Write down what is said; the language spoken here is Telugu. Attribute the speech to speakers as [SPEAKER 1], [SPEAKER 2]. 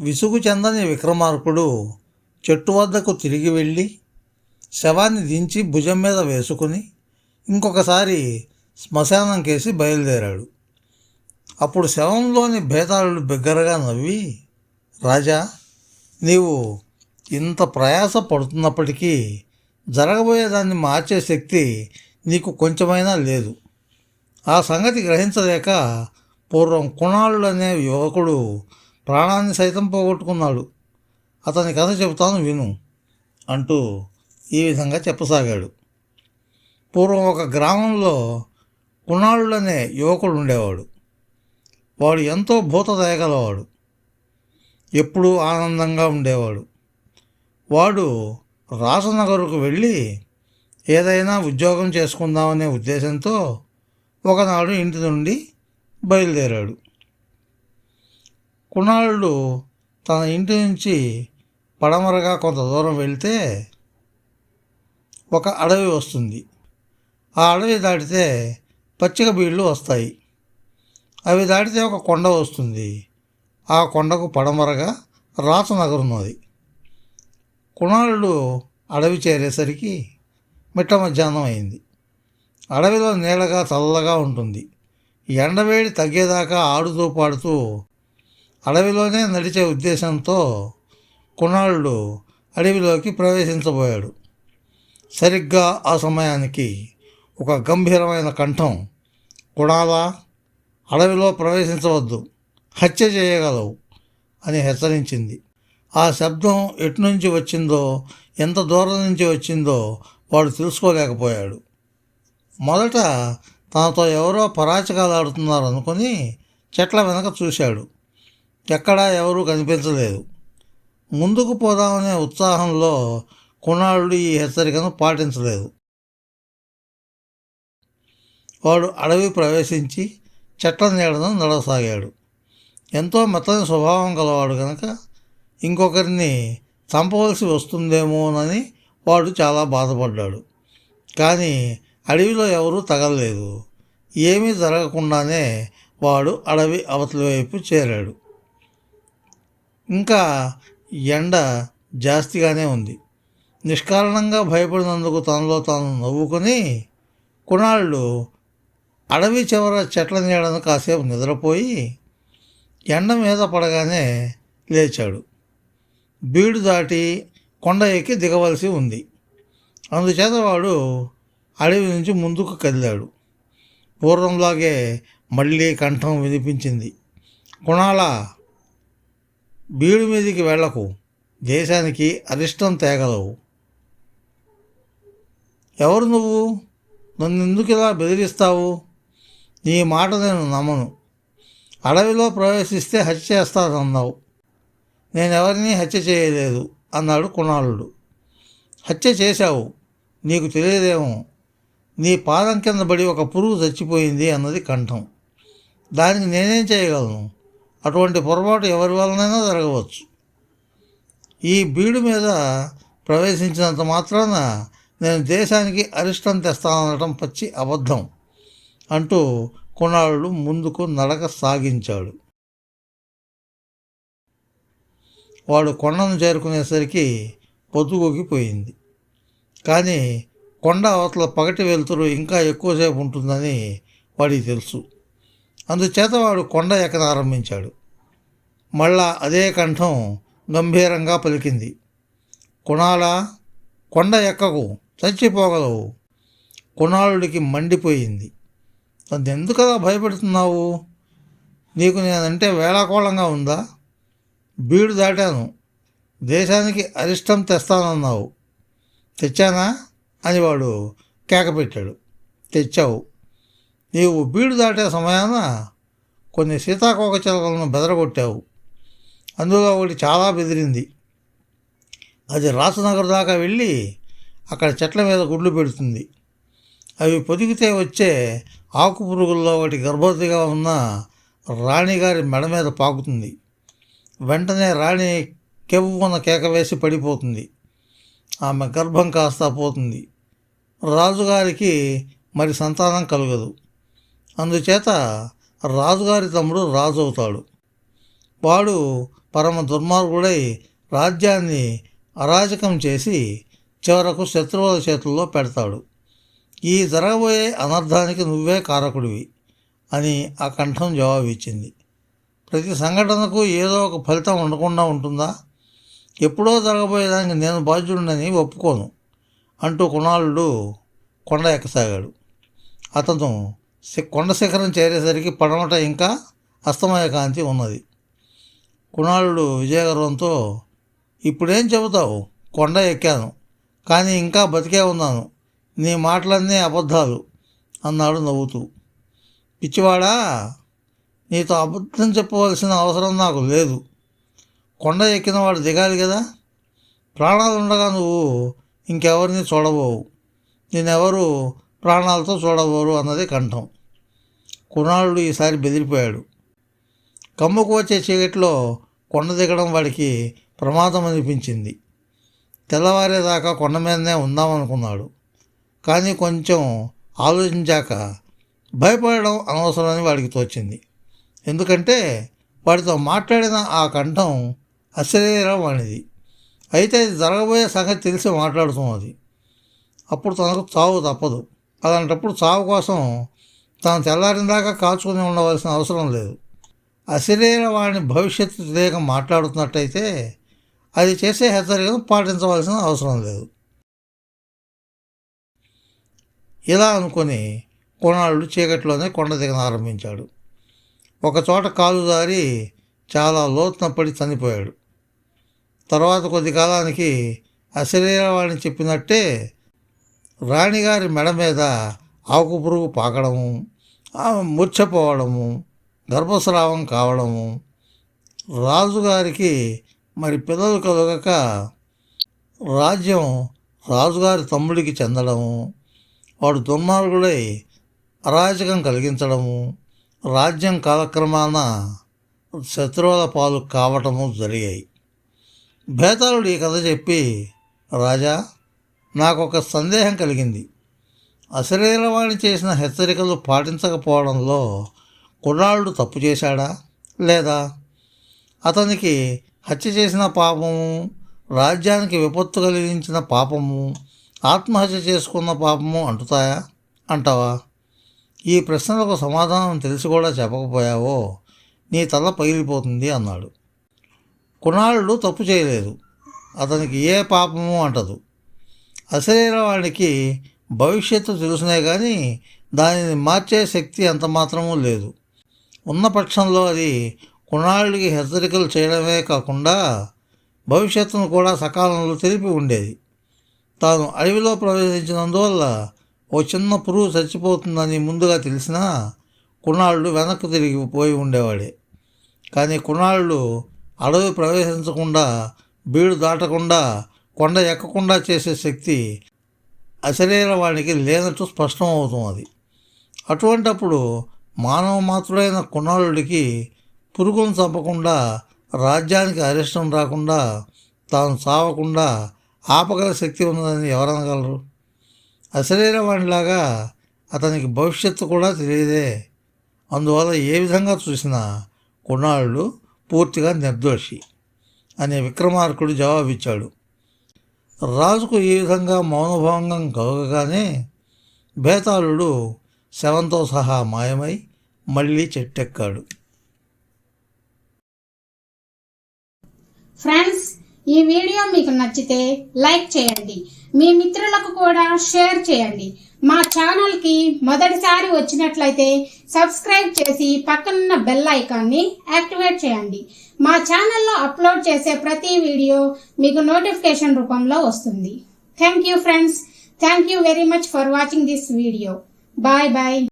[SPEAKER 1] విసుగు చెందని విక్రమార్కుడు చెట్టు వద్దకు తిరిగి వెళ్ళి శవాన్ని దించి భుజం మీద వేసుకుని ఇంకొకసారి శ్మశానం కేసి బయలుదేరాడు. అప్పుడు శవంలోని భేతాళుడు బిగ్గరగా నవ్వి రాజా నీవు ఇంత ప్రయాస పడుతున్నప్పటికీ జరగబోయేదాన్ని మార్చే శక్తి నీకు కొంచెమైనా లేదు. ఆ సంగతి గ్రహించలేక పూర్వం కుణాళుడు అనే యువకుడు ప్రాణాన్ని సైతం పోగొట్టుకున్నాడు. అతని కథ చెబుతాను విను అంటూ ఈ విధంగా చెప్పసాగాడు. పూర్వం ఒక గ్రామంలో కుణాళుడు అనే యువకుడు ఉండేవాడు. వాడు ఎంతో భూత దయగలవాడు ఎప్పుడూ ఆనందంగా ఉండేవాడు. వాడు రాసనగరుకు వెళ్ళి ఏదైనా ఉద్యోగం చేసుకుందామనే ఉద్దేశంతో ఒకనాడు ఇంటి నుండి బయలుదేరాడు. కుణాళుడు తన ఇంటి నుంచి పడమరగా కొంత దూరం వెళ్తే ఒక అడవి వస్తుంది. ఆ అడవి దాటితే పచ్చిక బీళ్ళు వస్తాయి. అవి దాటితే ఒక కొండ వస్తుంది. ఆ కొండకు పడమరగా రాచనగర్ ఉన్నది. కుణాళుడు అడవి చేరేసరికి మిట్ట మధ్యాహ్నం అయింది. అడవిలో నీళ్ళగా చల్లగా ఉంటుంది. ఎండవేడి తగ్గేదాకా ఆడుతూ పాడుతూ అడవిలోనే నడిచే ఉద్దేశంతో కుణాళుడు అడవిలోకి ప్రవేశించబోయాడు. సరిగ్గా ఆ సమయానికి ఒక గంభీరమైన కంఠం కుణాలా అడవిలో ప్రవేశించవద్దు హత్య చేయగలవు అని హెచ్చరించింది. ఆ శబ్దం ఎటు నుంచి వచ్చిందో ఎంత దూరం నుంచి వచ్చిందో వాడు తెలుసుకోలేకపోయాడు. మొదట తనతో ఎవరో పరాచకాలు ఆడుతున్నారు అనుకుని చెట్ల వెనక చూశాడు. ఎక్కడా ఎవరూ కనిపించలేదు. ముందుకు పోదామనే ఉత్సాహంలో కుణాళుడు ఈ హెచ్చరికను పాటించలేదు. వాడు అడవి ప్రవేశించి చెట్ల నీడను నడవసాగాడు. ఎంతో మెత్తని స్వభావం గలవాడు కనుక ఇంకొకరిని చంపవలసి వస్తుందేమోనని వాడు చాలా బాధపడ్డాడు. కానీ అడవిలో ఎవరూ తగలలేదు. ఏమీ జరగకుండానే వాడు అడవి అవతలి వైపు చేరాడు. ఇంకా ఎండ జాస్తిగానే ఉంది. నిష్కారణంగా భయపడినందుకు తనలో తాను నవ్వుకొని కుణాళ్ళు అడవి చివర చెట్ల నీడను కాసేపు నిద్రపోయి ఎండ మీద పడగానే లేచాడు. బీడు దాటి కొండ ఎక్కి దిగవలసి ఉంది. అందుచేత వాడు అడవి నుంచి ముందుకు కదిలాడు. పూర్వంలాగే మళ్ళీ కంఠం వినిపించింది. కుణాల బీడు మీదికి వెళ్ళకు దేశానికి అరిష్టం తేగలవు. ఎవరు నువ్వు? నన్నెందుకు ఇలా బెదిరిస్తావు? నీ మాట నేను నమ్మను. అడవిలో ప్రవేశిస్తే హత్య చేస్తానన్నావు. నేను ఎవరిని హత్య చేయలేదు అన్నాడు కుణాళుడు హత్య చేశావు. నీకు తెలియదేమో. నీ పాదం కింద పడి ఒక పురుగు చచ్చిపోయింది అన్నది కంఠం. దానికి నేనేం చేయగలను? అటువంటి పొరపాటు ఎవరి వలనైనా జరగవచ్చు. ఈ బీడు మీద ప్రవేశించినంత మాత్రాన నేను దేశానికి అరిష్టం తెస్తాననడం పచ్చి అబద్ధం అంటూ కుణాళుడు ముందుకు నడక సాగించాడు. వాడు కొండను చేరుకునేసరికి పొద్దుగొగిపోయింది కానీ కొండ అవతల పగటి వెలుతురు ఇంకా ఎక్కువసేపు ఉంటుందని వాడికి తెలుసు. అందుచేత వాడు కొండ ఎక్కనారంభించాడు మళ్ళా అదే కంఠం గంభీరంగా పలికింది. కుణాల కొండ ఎక్కకు చచ్చిపోగలవు. కుణాళుడికి మండిపోయింది. నన్ను ఎందుకలా భయపెడుతున్నావు? నీకు నేనంటే వేళాకోళంగా ఉందా? బీడు దాటాను. దేశానికి అరిష్టం తెస్తానన్నావు. తెచ్చానా? అని వాడు కేకపెట్టాడు. తెచ్చావు. నీవు బీడు దాటే సమయాన కొన్ని సీతాకోక చిలకలను బెదరగొట్టావు. అందులో ఒకటి చాలా బెదిరింది. అది రాసనగర్ దాకా వెళ్ళి అక్కడ చెట్ల మీద గుడ్లు పెడుతుంది. అవి పొదిగితే వచ్చే ఆకు పురుగుల్లో ఒకటి గర్భవతిగా ఉన్న రాణిగారి మెడ మీద పాకుతుంది. వెంటనే రాణి కెవ్వున కేక వేసి పడిపోతుంది. ఆమె గర్భం కాస్తా పోతుంది. రాజుగారికి మరి సంతానం కలగదు. అందుచేత రాజుగారి తమ్ముడు రాజు అవుతాడు వాడు పరమ దుర్మార్గుడై రాజ్యాన్ని అరాజకం చేసి చివరకు శత్రువుల చేతుల్లో పెడతాడు. ఈ జరగబోయే అనర్థానికి నువ్వే కారకుడివి అని ఆ కంఠం జవాబిచ్చింది. ప్రతి సంఘటనకు ఏదో ఒక ఫలితం ఉండకుండా ఉంటుందా? ఎప్పుడో జరగబోయేదానికి నేను బాధ్యుడినని ఒప్పుకోను అంటూ కుణాళుడు కొండ ఎక్కసాగాడు. అతను కొండ శిఖరం చేరేసరికి పడమట ఇంకా అస్తమయ కాంతి ఉన్నది. కుణాళుడు విజయగర్వంతో ఇప్పుడేం చెబుతావు? కొండ ఎక్కాను. కానీ ఇంకా బతికే ఉన్నాను. నీ మాటలన్నీ అబద్ధాలు అన్నాడు నవ్వుతూ. పిచ్చివాడా నీతో అబద్ధం చెప్పవలసిన అవసరం నాకు లేదు. కొండ ఎక్కిన వాడు దిగాలి కదా. ప్రాణాలు ఉండగా నువ్వు ఇంకెవరిని చూడబోవు. నేనెవరు ప్రాణాలతో చూడబోరు అన్నది కంఠం. కుణాళుడు ఈసారి బెదిరిపోయాడు. కమ్ముకు వచ్చే చీకట్లో కొండ దిగడం వాడికి ప్రమాదం అనిపించింది. తెల్లవారేదాకా కొండ మీదనే ఉందామనుకున్నాడు. కానీ కొంచెం ఆలోచించాక భయపడడం అనవసరమని వాడికి తోచింది. ఎందుకంటే వాడితో మాట్లాడిన ఆ కంఠం అశరీరం అనేది అయితే అది జరగబోయే సంగతి తెలిసి మాట్లాడుతున్నది. అప్పుడు తనకు చావు తప్పదు. అలాంటప్పుడు చావు కోసం తాను తెల్లారిన దాకా కాచుకుని ఉండవలసిన అవసరం లేదు. అశరీర వాడిని భవిష్యత్తు తెలియక మాట్లాడుతున్నట్టయితే అది చేసే హెచ్చరికను పాటించవలసిన అవసరం లేదు. ఇలా అనుకొని కొనాళ్ళు చీకట్లోనే కొండ దిగన ఆరంభించాడు. ఒకచోట కాలు జారి చాలా లోతున పడి చనిపోయాడు. తర్వాత కొద్ది కాలానికి అశరీరవాణి చెప్పినట్టే రాణిగారి మెడ మీద ఆకు పురుగు పాకడము ఆమె మూర్ఛపోవడము గర్భస్రావం కావడము. రాజుగారికి మరి పిల్లలు కలగక రాజ్యం రాజుగారి తమ్ముడికి చెందడము. వాడు దుర్మార్గుడై అరాజకం కలిగించడము. రాజ్యం కాలక్రమాన శత్రువుల పాలు కావటము జరిగాయి. భేతాళుడు ఈ కథ చెప్పి రాజా నాకు ఒక సందేహం కలిగింది. అశరీరవాణి చేసిన హెచ్చరికలు పాటించకపోవడంలో కుర్రాళ్ళు తప్పు చేశాడా? లేదా? అతనికి హత్య చేసిన పాపము రాజ్యానికి విపత్తు కలిగించిన పాపము ఆత్మహత్య చేసుకున్న పాపము అంటుతాయా? అంటావా? ఈ ప్రశ్నలకు సమాధానం తెలిసి కూడా చెప్పకపోయావో నీ తల పగిలిపోతుంది అన్నాడు. కుణాళుడు తప్పు చేయలేదు. అతనికి ఏ పాపము అంటదు. అశరీరవాణికి భవిష్యత్తు తెలుసునే కానీ దానిని మార్చే శక్తి అంత మాత్రమూ లేదు. ఉన్న పక్షంలో అది కుణాళుడికి హెచ్చరికలు చేయడమే కాకుండా భవిష్యత్తును కూడా సకాలంలో తెలిపి ఉండేది. తాను అడవిలో ప్రవేశించినందువల్ల ఓ చిన్న పురుగు చచ్చిపోతుందని ముందుగా తెలిసినా కుణాళుడు వెనక్కు తిరిగిపోయి ఉండేవాడే. కానీ కుణాళుడు అడవి ప్రవేశించకుండా బీడు దాటకుండా కొండ ఎక్కకుండా చేసే శక్తి అశరీరవాణికి లేనట్టు స్పష్టం అవుతుంది అటువంటప్పుడు మానవ మాత్రుడైన కుణాళుడికి పురుగును చంపకుండా రాజ్యానికి అరిష్టం రాకుండా తాను చావకుండా ఆపగల శక్తి ఉన్నదని ఎవరనగలరు? అశరీరవాణిలాగా అతనికి భవిష్యత్తు కూడా తెలియదే. అందువల్ల ఏ విధంగా చూసినా కుణాళుడు పూర్తిగా నిర్దోషి అనే విక్రమార్కుడు జవాబిచ్చాడు. రాజుకు ఈ విధంగా మౌనభంగం కలగగానే బేతాళుడు శవంతో సహా మాయమై మళ్ళీ చెట్టెక్కాడు.
[SPEAKER 2] ఫ్రెండ్స్ ఈ వీడియో మీకు నచ్చితే లైక్ చేయండి. మీ మిత్రులకు కూడా షేర్ చేయండి. మా ఛానల్కి మొదటిసారి వచ్చినట్లయితే సబ్స్క్రైబ్ చేసి పక్కనున్న బెల్ ఐకాన్ని యాక్టివేట్ చేయండి. మా ఛానల్లో అప్లోడ్ చేసే ప్రతి వీడియో మీకు నోటిఫికేషన్ రూపంలో వస్తుంది. Thank you friends thank you very much for watching this video bye bye